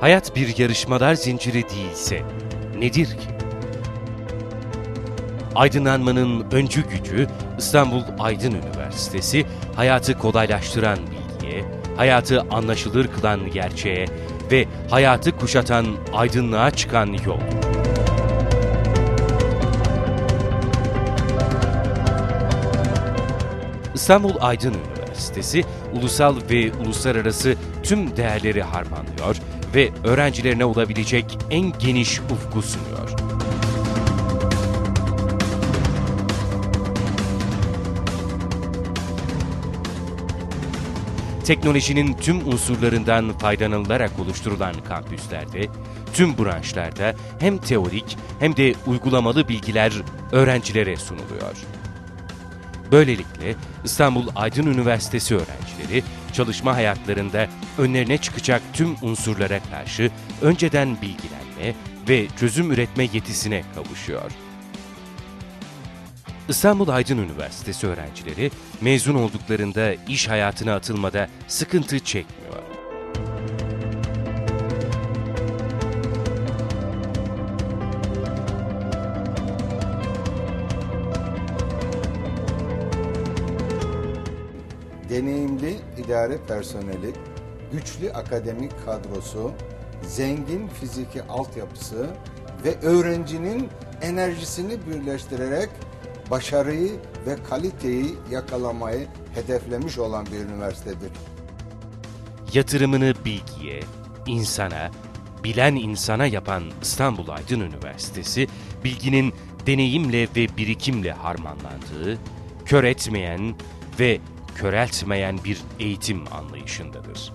Hayat bir yarışmalar zinciri değilse nedir ki? Aydınlanmanın öncü gücü İstanbul Aydın Üniversitesi hayatı kolaylaştıran bilgiye, hayatı anlaşılır kılan gerçeğe ve hayatı kuşatan aydınlığa çıkan yol. İstanbul Aydın Üniversitesi ulusal ve uluslararası tüm değerleri harmanlıyor ve öğrencilerine olabilecek en geniş ufku sunuyor. Teknolojinin tüm unsurlarından faydalanılarak oluşturulan kampüslerde, tüm branşlarda hem teorik hem de uygulamalı bilgiler öğrencilere sunuluyor. Böylelikle İstanbul Aydın Üniversitesi öğrencileri çalışma hayatlarında önlerine çıkacak tüm unsurlara karşı önceden bilgilenme ve çözüm üretme yetisine kavuşuyor. İstanbul Aydın Üniversitesi öğrencileri mezun olduklarında iş hayatına atılmada sıkıntı çekmiyor. Deneyimli idare personeli, güçlü akademik kadrosu, zengin fiziki altyapısı ve öğrencinin enerjisini birleştirerek başarıyı ve kaliteyi yakalamayı hedeflemiş olan bir üniversitedir. Yatırımını bilgiye, insana, bilen insana yapan İstanbul Aydın Üniversitesi, bilginin deneyimle ve birikimle harmanlandığı, kör etmeyen ve köreltmeyen bir eğitim anlayışındadır.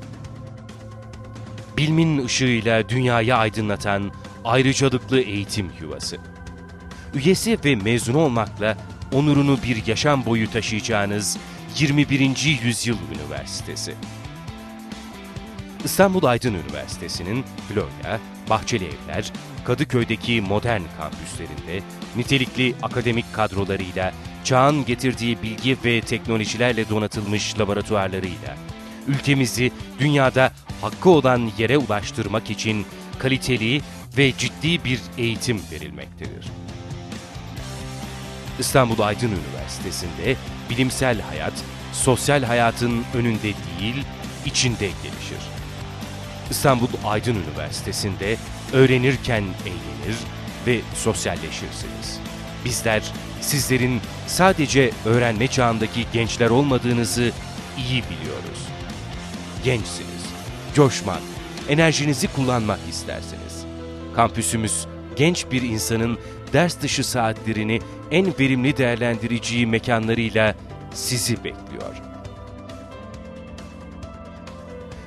Bilmin ışığıyla dünyayı aydınlatan ayrıcalıklı eğitim yuvası. Üyesi ve mezunu olmakla onurunu bir yaşam boyu taşıyacağınız 21. Yüzyıl Üniversitesi. İstanbul Aydın Üniversitesi'nin Florya, Bahçeli Evler, Kadıköy'deki modern kampüslerinde nitelikli akademik kadrolarıyla, çağın getirdiği bilgi ve teknolojilerle donatılmış laboratuvarlarıyla, ülkemizi dünyada hakkı olan yere ulaştırmak için kaliteli ve ciddi bir eğitim verilmektedir. İstanbul Aydın Üniversitesi'nde bilimsel hayat, sosyal hayatın önünde değil, içinde gelişir. İstanbul Aydın Üniversitesi'nde öğrenirken eğlenir ve sosyalleşirsiniz. Bizler sizlerin sadece öğrenme çağındaki gençler olmadığınızı iyi biliyoruz. Gençsiniz, coşmak, enerjinizi kullanmak istersiniz. Kampüsümüz genç bir insanın ders dışı saatlerini en verimli değerlendireceği mekanlarıyla sizi bekliyor.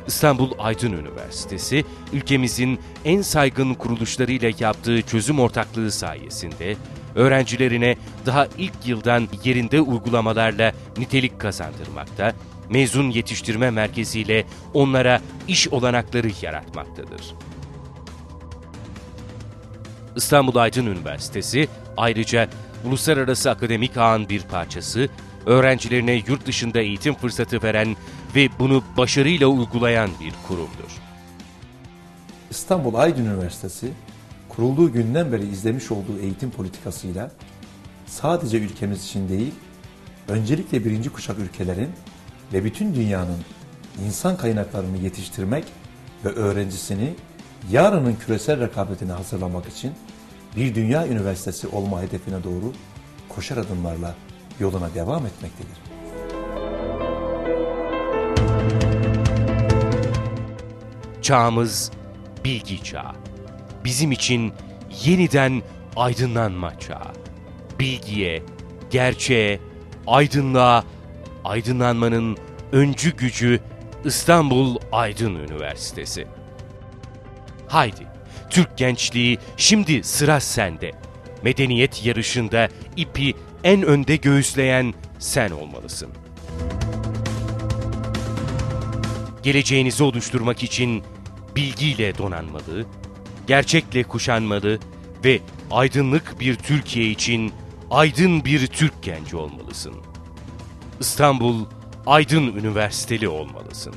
İstanbul Aydın Üniversitesi, ülkemizin en saygın kuruluşlarıyla yaptığı çözüm ortaklığı sayesinde öğrencilerine daha ilk yıldan yerinde uygulamalarla nitelik kazandırmakta, mezun yetiştirme merkeziyle onlara iş olanakları yaratmaktadır. İstanbul Aydın Üniversitesi ayrıca uluslararası akademik ağın bir parçası, öğrencilerine yurt dışında eğitim fırsatı veren ve bunu başarıyla uygulayan bir kurumdur. İstanbul Aydın Üniversitesi kurulduğu günden beri izlemiş olduğu eğitim politikasıyla sadece ülkemiz için değil, öncelikle birinci kuşak ülkelerin ve bütün dünyanın insan kaynaklarını yetiştirmek ve öğrencisini yarının küresel rekabetine hazırlamak için bir dünya üniversitesi olma hedefine doğru koşar adımlarla yoluna devam etmektedir. Çağımız bilgi çağı. Bizim için yeniden aydınlanma çağı. Bilgiye, gerçeğe, aydınlığa, aydınlanmanın öncü gücü İstanbul Aydın Üniversitesi. Haydi, Türk gençliği şimdi sıra sende. Medeniyet yarışında ipi en önde göğüsleyen sen olmalısın. Geleceğinizi oluşturmak için bilgiyle donanmalı, gerçekle kuşanmalı ve aydınlık bir Türkiye için aydın bir Türk genci olmalısın. İstanbul Aydın Üniversiteli olmalısın.